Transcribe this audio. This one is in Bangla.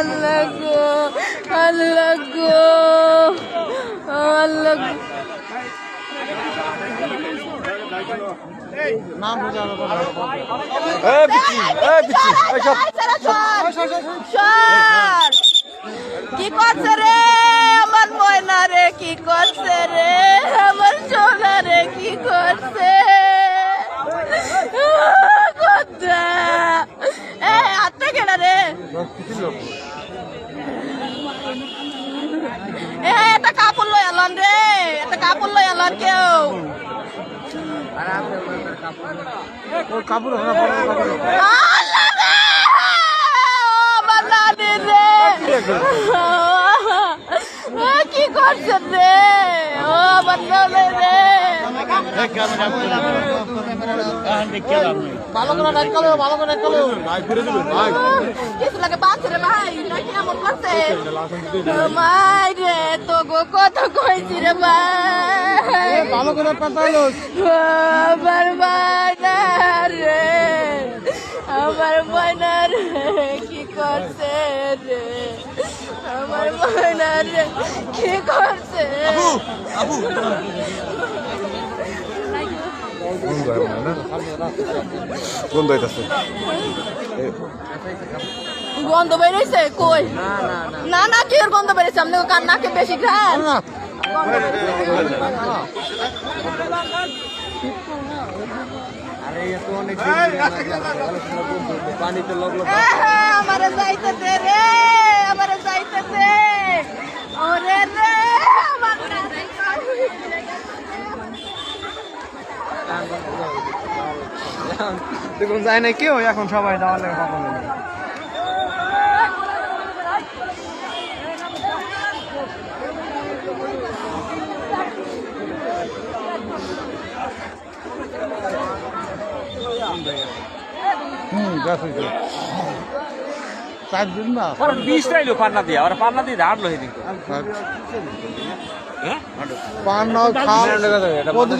আল্লাহ গো আল্লাহ গো কি করছে রে আমার ময়না রে? কি করছে রে আমার সোনা রে? কি করছে? কথা এ আত্মা কেনা রে? কাপড় রে এটা কাপড় লই কেউ? কাপড় কি করছেন রে? ও নানি রে। ভালো করে ভালো করে ডাক ভাই ফিরে দিবে ভাই কিছু লাগে বাঁচছে রে ভাই নাকি এমন করছে মাই রে তো গো কত কইছি রে ভাই ভালো করে পাতালো আমার ময়না রে? আমার ময়না রে কি করছে? রে আমার ময়না রে কি করছে গন্ধ হইতাছে গন্ধ বেরিয়েছে কই? না না কি এর গন্ধ বেরিয়েছে আপনি কার নাকে বেশি খান পানিতে লগলো আমার যাইতে দে রে আমারে যাইতে দে ওরে রে আমার নানি দেখুন যায় না কেউ এখন সবাই দেওয়ালে পাবো হুম গাছ হয়েছে। না? পান্না দিয়ে ওরা পান্না দিয়ে হাঁটলো সেদিন